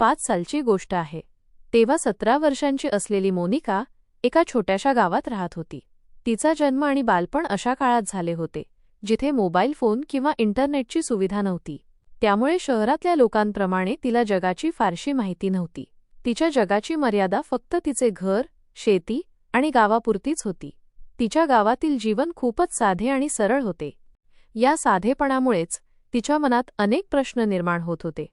पाच सालची गोष्ट आहे. तेव्हा सतरा वर्षांची असलेली मोनिका एका छोट्याशा गावात राहत होती. तिचा जन्म आणि बालपण अशा काळात झाले होते जिथे मोबाईल फोन किंवा इंटरनेटची सुविधा नव्हती. त्यामुळे शहरातल्या लोकांप्रमाणे तिला जगाची फारशी माहिती नव्हती. तिच्या जगाची मर्यादा फक्त तिचे घर शेती आणि गावापुरतीच होती. तिच्या गावातील जीवन खूपच साधे आणि सरळ होते. या साधेपणामुळेच तिच्या मनात अनेक प्रश्न निर्माण होत होते.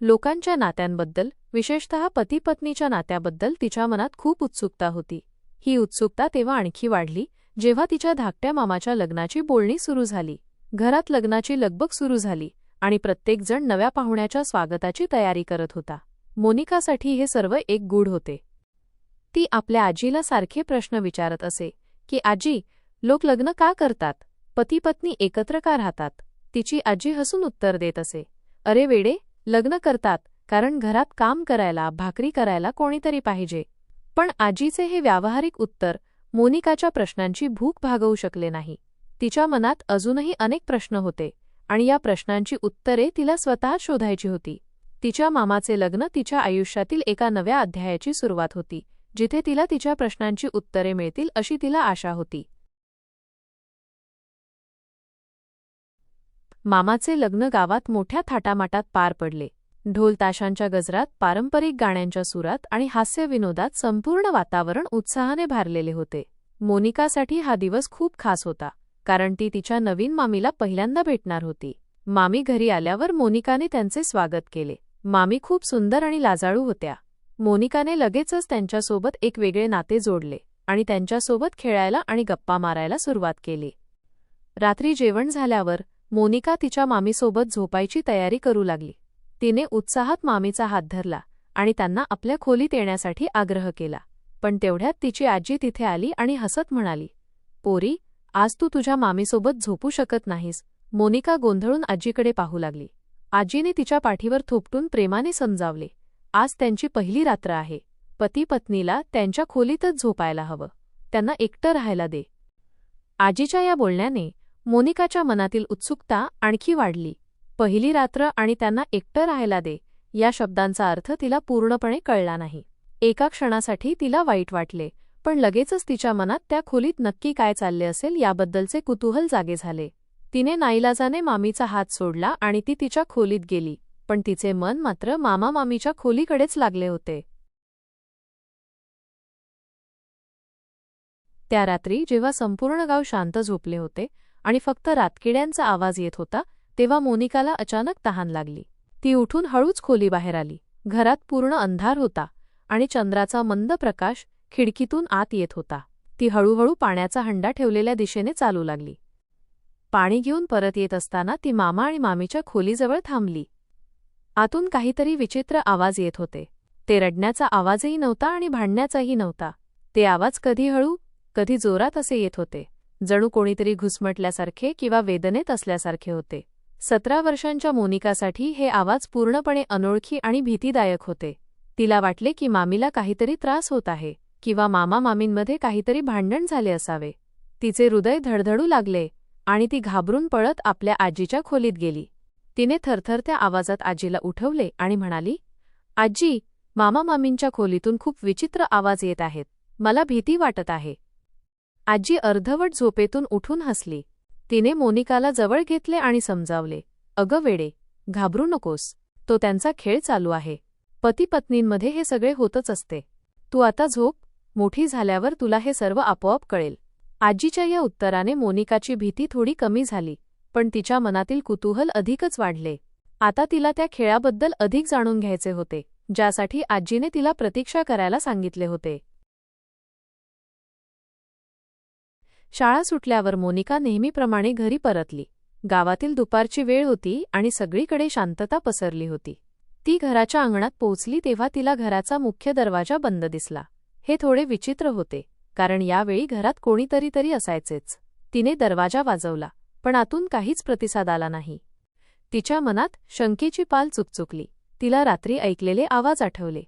लोकांच्या नात्यांबद्दल विशेषतः पतीपत्नीच्या नात्याबद्दल तिच्या मनात खूप उत्सुकता होती. ही उत्सुकता तेव्हा आणखी वाढली जेव्हा तिच्या धाकट्या मामाच्या लग्नाची बोलणी सुरू झाली. घरात लग्नाची लगबग सुरू झाली आणि प्रत्येकजण नव्या पाहुण्याच्या स्वागताची तयारी करत होता. मोनिकासाठी हे सर्व एक गूढ होते. ती आपल्या आजीला सारखे प्रश्न विचारत असे की आजी लोक लग्न का करतात? पती पत्नी एकत्र का राहतात? तिची आजी हसून उत्तर देत असे अरे वेडे लग्न करतात कारण घरात काम करायला भाकरी करायला कोणीतरी पाहिजे. पण आजीचे हे व्यावहारिक उत्तर मोनिकाच्या प्रश्नांची भूक भागवू शकले नाही. तिच्या मनात अजूनही अनेक प्रश्न होते आणि या प्रश्नांची उत्तरे तिला स्वतः शोधायची होती. तिच्या मामाचे लग्न तिच्या आयुष्यातील एका नव्या अध्यायाची सुरुवात होती जिथे तिला तिच्या प्रश्नांची उत्तरे मिळतील अशी तिला आशा होती. मामाचे लग्न गावात मोठ्या थाटामाटात पार पडले. ढोलताशांच्या गजरात पारंपरिक गाण्यांच्या सुरात आणि हास्यविनोदात संपूर्ण वातावरण उत्साहाने भारलेले होते. मोनिकासाठी हा दिवस खूप खास होता कारण ती तिच्या नवीन मामीला पहिल्यांदा भेटणार होती. मामी घरी आल्यावर मोनिकाने त्यांचे स्वागत केले. मामी खूप सुंदर आणि लाजाळू होत्या. मोनिकाने लगेचच त्यांच्यासोबत एक वेगळे नाते जोडले आणि त्यांच्यासोबत खेळायला आणि गप्पा मारायला सुरुवात केली. रात्री जेवण झाल्यावर मोनिका तिच्या मामीसोबत झोपायची तयारी करू लागली. तिने उत्साहात मामीचा हात धरला आणि त्यांना आपल्या खोलीत येण्यासाठी आग्रह केला. पण तेवढ्यात तिची आजी तिथे आली आणि हसत म्हणाली पोरी आज तू तुझ्या मामीसोबत झोपू शकत नाहीस मोनिका गोंधळून आजीकडे पाहू लागली. आजीने तिच्या पाठीवर थोपटून प्रेमाने समजावले आज त्यांची पहिली रात्र आहे. पती पत्नीला त्यांच्या खोलीतच झोपायला हवं. त्यांना एकटं राहायला दे आजीच्या या बोलण्याने मोनिकाच्या मनातील उत्सुकता आणखी वाढली. पहिली रात्र आणि त्यांना एकटं राहायला दे या शब्दांचा अर्थ तिला पूर्णपणे कळला नाही. एका क्षणासाठी तिला वाईट वाटले पण लगेचच तिच्या मनात त्या खोलीत नक्की काय चालले असेल याबद्दलचे कुतूहल जागे झाले. तिने नाईलाजाने मामीचा हात सोडला आणि ती तिच्या खोलीत गेली पण तिचे मन मात्र मामा मामीच्या खोलीकडेच लागले होते. त्या रात्री जेव्हा संपूर्ण गाव शांत झोपले होते आणि फक्त रातकिड्यांचा आवाज येत होता तेव्हा मोनिकाला अचानक तहान लागली. ती उठून हळूच खोली बाहेर आली. घरात पूर्ण अंधार होता आणि चंद्राचा मंद प्रकाश खिडकीतून आत येत होता. ती हळूहळू पाण्याचा हंडा ठेवलेल्या दिशेने चालू लागली. पाणी घेऊन परत येत असताना ती मामा आणि मामीच्या खोलीजवळ थांबली. आतून काहीतरी विचित्र आवाज येत होते. ते रडण्याचा आवाजही नव्हता आणि भांडण्याचाही नव्हता. ते आवाज कधी हळू कधी जोरात असे येत होते. जणू कोणीतरी घुसमटल्यासारखे किंवा वेदनेत असल्यासारखे होते. सतरा वर्षांच्या मोनिकासाठी हे आवाज पूर्णपणे अनोळखी आणि भीतीदायक होते. तिला वाटले की मामीला काहीतरी त्रास होत आहे किंवा मामा मामींमध्ये काहीतरी भांडण झाले असावे. तिचे हृदय धडधडू लागले आणि ती घाबरून पळत आपल्या आजीच्या खोलीत गेली. तिने थरथरत्या आवाजात आजीला उठवले आणि म्हणाली आजी मामा मामींच्या खोलीतून खूप विचित्र आवाज येत आहेत. मला भीती वाटत आहे. आजी अर्धवट झोपेतून उठून हसली. तिने मोनिकाला जवळ घेतले आणि समजावले अगं वेडे घाबरू नकोस तो त्यांचा खेळ चालू आहे. पती पत्नींमध्ये हे सगळे होतच असते. तू आता झोप मोठी झाल्यावर तुला हे सर्व आपोआप कळेल. आजीच्या या उत्तराने मोनिकाची भीती थोडी कमी झाली पण तिच्या मनातील कुतूहल अधिकच वाढले. आता तिला त्या खेळाबद्दल अधिक जाणून घ्यायचे होते ज्यासाठी आजीने तिला प्रतीक्षा करायला सांगितले होते. शाळा सुटल्यावर मोनिका नेहमीप्रमाणे घरी परतली. गावातील दुपारची वेळ होती आणि सगळीकडे शांतता पसरली होती. ती घराच्या अंगणात पोहोचली तेव्हा तिला घराचा मुख्य दरवाजा बंद दिसला. हे थोडे विचित्र होते कारण यावेळी घरात कोणीतरी तरी असायचेच. तिने दरवाजा वाजवला पण आतून काहीच प्रतिसाद आला नाही. तिच्या मनात शंकेची पाल चुकचुकली. तिला रात्री ऐकलेले आवाज आठवले.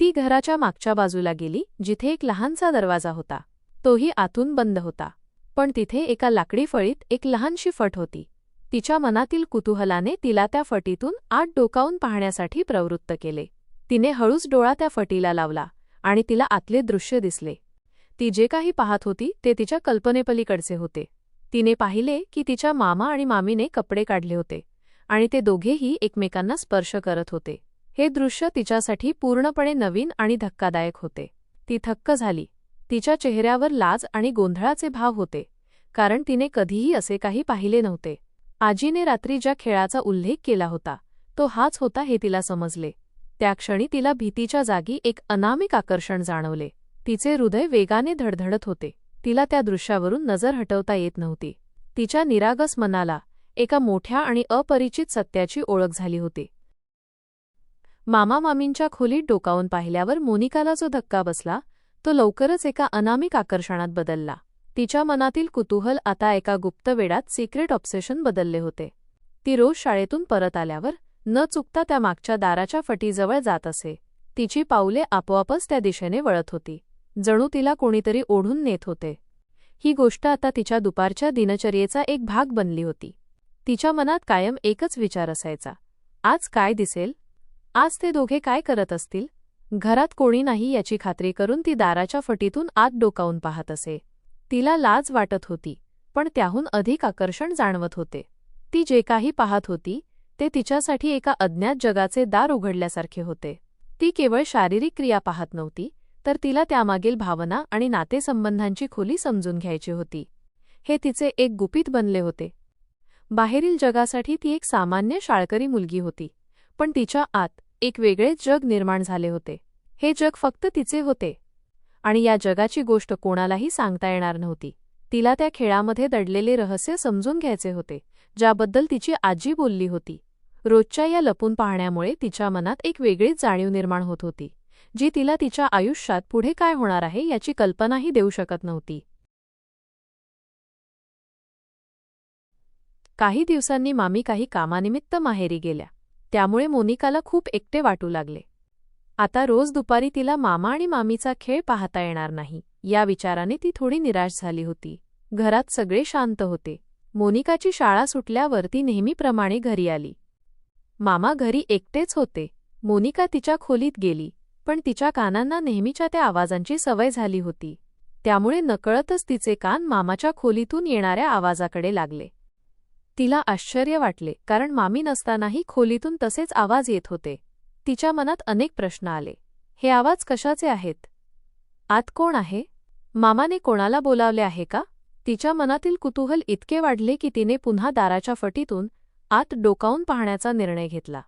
ती घराच्या मागच्या बाजूला गेली जिथे एक लहानसा दरवाजा होता. तोही आतून बंद होता. पण तिथे एका लाकडी फळीत एक लहानशी फट होती. तिच्या मनातील कुतूहलाने तिला त्या फटीतून आत डोकावून पाहण्यासाठी प्रवृत्त केले. तिने हळूच डोळा त्या फटीला लावला आणि तिला आतले दृश्य दिसले. ती जे काही पाहत होती ते तिच्या कल्पनेपलीकडचे होते. तिने पाहिले की तिच्या मामा आणि मामीने कपडे काढले होते आणि ते दोघेही एकमेकांना स्पर्श करत होते. हे दृश्य तिच्यासाठी पूर्णपणे नवीन आणि धक्कादायक होते. ती थक्क झाली. तिच्या चेहऱ्यावर लाज आणि गोंधळाचे भाव होते कारण तिने कधीही असे काही पाहिले नव्हते. आजीने रात्री ज्या खेळाचा उल्लेख केला होता तो हाच होता हे तिला समजले. त्या क्षणी तिला भीतीच्या जागी एक अनामिक आकर्षण जाणवले. तिचे हृदय वेगाने धडधडत होते. तिला त्या दृश्यावरून नजर हटवता येत नव्हती. तिच्या निरागस मनाला एका मोठ्या आणि अपरिचित सत्याची ओळख झाली होती. मामा मामींच्या खोलीत डोकावून पाहिल्यावर मोनिकाला जो धक्का बसला तो लवकरच एका अनामिक आकर्षणात बदलला. तिच्या मनातील कुतूहल आता एका गुप्त वेडात सिक्रेट ऑब्सेशन बदलले होते. ती रोज शाळेतून परत आल्यावर न चुकता त्या मागच्या दाराच्या फटीजवळ जात असे. तिची पावले आपोआपच त्या दिशेने वळत होती. जणू तिला कोणीतरी ओढून नेत होते. ही गोष्ट आता तिच्या दुपारच्या दिनचर्येचा एक भाग बनली होती. तिच्या मनात कायम एकच विचार असायचा. आज काय दिसेल? आज ते दोघे काय करत असतील? घरात कोणी नाही याची खात्री करून ती दाराच्या फटीतून आत डोकावून पाहत असे. तिला लाज वाटत होती पण त्याहून अधिक आकर्षण जाणवत होते. ती जे काही पाहत होती ते तिच्यासाठी एका अज्ञात जगाचे दार उघडल्यासारखे होते. ती केवळ शारीरिक क्रिया पाहत नव्हती तर तिला त्यामागील भावना आणि नातेसंबंधांची खोली समजून घ्यायची होती. हे तिचे एक गुपित बनले होते. बाहेरील जगासाठी ती एक सामान्य शाळकरी मुलगी होती पण तिच्या आत एक वेगळेच जग निर्माण झाले होते. हे जग फक्त तिचे होते. आणि या जगाची गोष्ट कोणालाही सांगता येणार नव्हती. तिला त्या खेळामध्ये दडलेले रहस्य समजून घ्यायचे होते ज्याबद्दल तिची आजी बोलली होती. रोजच्या या लपून पाहण्यामुळे तिच्या मनात एक वेगळीच जाणीव निर्माण होत होती जी तिला तिच्या आयुष्यात पुढे काय होणार आहे याची कल्पनाही देऊ शकत नव्हती. काही दिवसांनी मामी काही कामानिमित्त माहेरी गेल्या. त्यामुळे मोनिकाला खूप एकटे वाटू लागले. आता रोज दुपारी तिला मामा आणि मामीचा खेळ पाहता येणार नाही या विचाराने ती थोडी निराश झाली होती. घरात सगळे शांत होते. मोनिकाची शाळा सुटल्यावर ती नेहमीप्रमाणे घरी आली. मामा घरी एकटेच होते. मोनिका तिच्या खोलीत गेली पण तिच्या कानांना नेहमीच्या त्या आवाजांची सवय झाली होती. त्यामुळे नकळतच तिचे कान मामाच्या खोलीतून येणाऱ्या आवाजाकडे लागले. तिला आश्चर्य वाटले कारण मामी नसतानाही खोलीतून तसेच आवाज येत होते. तिच्या मनात अनेक प्रश्न आले. हे आवाज कशाचे आहेत? आत कोण आहे? मामाने कोणाला बोलावले आहे का? तिच्या मनातील कुतूहल इतके वाढले की तिने पुन्हा दाराच्या फटीतून आत डोकावून पाहण्याचा निर्णय घेतला.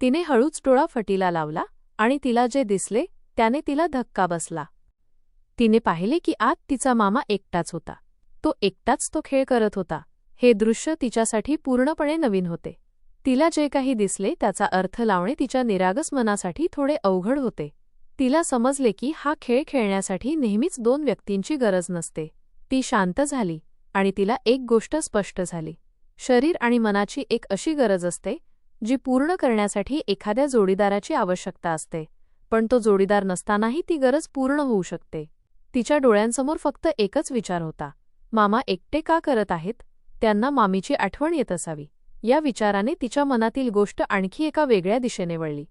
तिने हळूच डोळा फटीला लावला आणि तिला जे दिसले त्याने तिला धक्का बसला. तिने पाहिले की आत तिचा मामा एकटाच होता. तो एकटाच तो खेळ करत होता. हे दृश्य तिच्यासाठी पूर्णपणे नवीन होते. तिला जे काही दिसले त्याचा अर्थ लावणे तिच्या निरागस मनासाठी थोडे अवघड होते. तिला समजले की हा खेळ खेळण्यासाठी नेहमीच दोन व्यक्तींची गरज नसते. ती शांत झाली आणि तिला एक गोष्ट स्पष्ट झाली. शरीर आणि मनाची एक अशी गरज असते जी पूर्ण करण्यासाठी एखाद्या जोडीदाराची आवश्यकता असते पण तो जोडीदार नसतानाही ती गरज पूर्ण होऊ शकते. तिच्या डोळ्यांसमोर फक्त एकच विचार होता मामा एकटे का करत आहेत? त्यांना मामीची आठवण येत असावी. या विचाराने तिच्या मनातील गोष्ट आणखी एका वेगळ्या दिशेने वळली.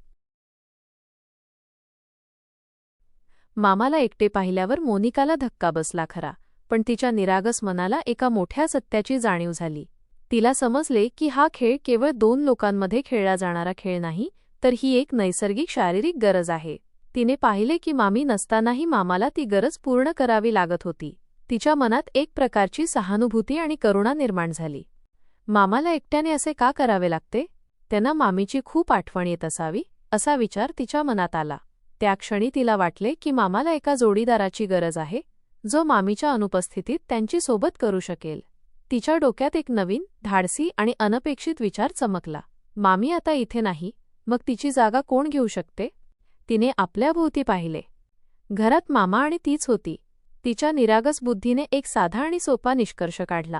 मामाला एकटे पाहिल्यावर मोनिकाला धक्का बसला खरा पण तिच्या निरागस मनाला एका मोठ्या सत्याची जाणीव झाली. तिला समजले की हा खेळ केवळ दोन लोकांमध्ये खेळला जाणारा खेळ नाही तर ही एक नैसर्गिक शारीरिक गरज आहे. तिने पाहिले की मामी नसतानाही मामाला ती गरज पूर्ण करावी लागत होती. तिच्या मनात एक प्रकारची सहानुभूती आणि करुणा निर्माण झाली. मामाला एकट्याने असे का करावे लागते? त्यांना मामीची खूप आठवण येत असावी असा विचार तिच्या मनात आला. त्या क्षणी तिला वाटले की मामाला एका जोडीदाराची गरज आहे जो मामीच्या अनुपस्थितीत त्यांची सोबत करू शकेल. तिच्या डोक्यात एक नवीन धाडसी आणि अनपेक्षित विचार चमकला. मामी आता इथे नाही मग तिची जागा कोण घेऊ शकते? तिने आपल्याभोवती पाहिले. घरात मामा आणि तीच होती. तिच्या निरागस बुद्धीने एक साधा आणि सोपा निष्कर्ष काढला.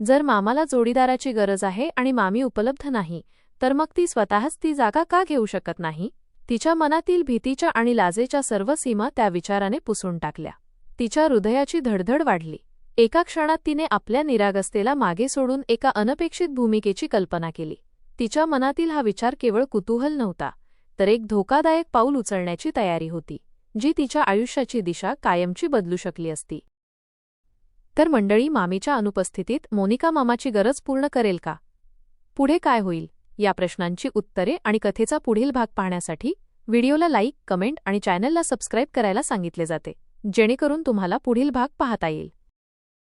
जर मामाला जोडीदाराची गरज आहे आणि मामी उपलब्ध नाही तर मग ती स्वतःच ती जागा का घेऊ शकत नाही? तिच्या मनातील भीतीच्या आणि लाजेच्या सर्व सीमा त्या विचाराने पुसून टाकल्या. तिच्या हृदयाची धडधड वाढली. एका क्षणात तिने आपल्या निरागस्तेला मागे सोडून एका अनपेक्षित भूमिकेची कल्पना केली. तिच्या मनातील हा विचार केवळ कुतूहल नव्हता तर एक धोकादायक पाऊल उचलण्याची तयारी होती. जी तिच्या आयुष्याची दिशा कायमची बदलू शकली असती. तर मंडळी मामीच्या अनुपस्थितीत मोनिका मामाची गरज पूर्ण करेल का? पुढे काय होईल? या प्रश्नांची उत्तरे आणि कथेचा पुढील भाग पाहण्यासाठी व्हिडिओला लाईक कमेंट आणि चॅनलला सबस्क्राईब करायला सांगितले जाते. जेणेकरून तुम्हाला पुढील भाग पाहता येईल.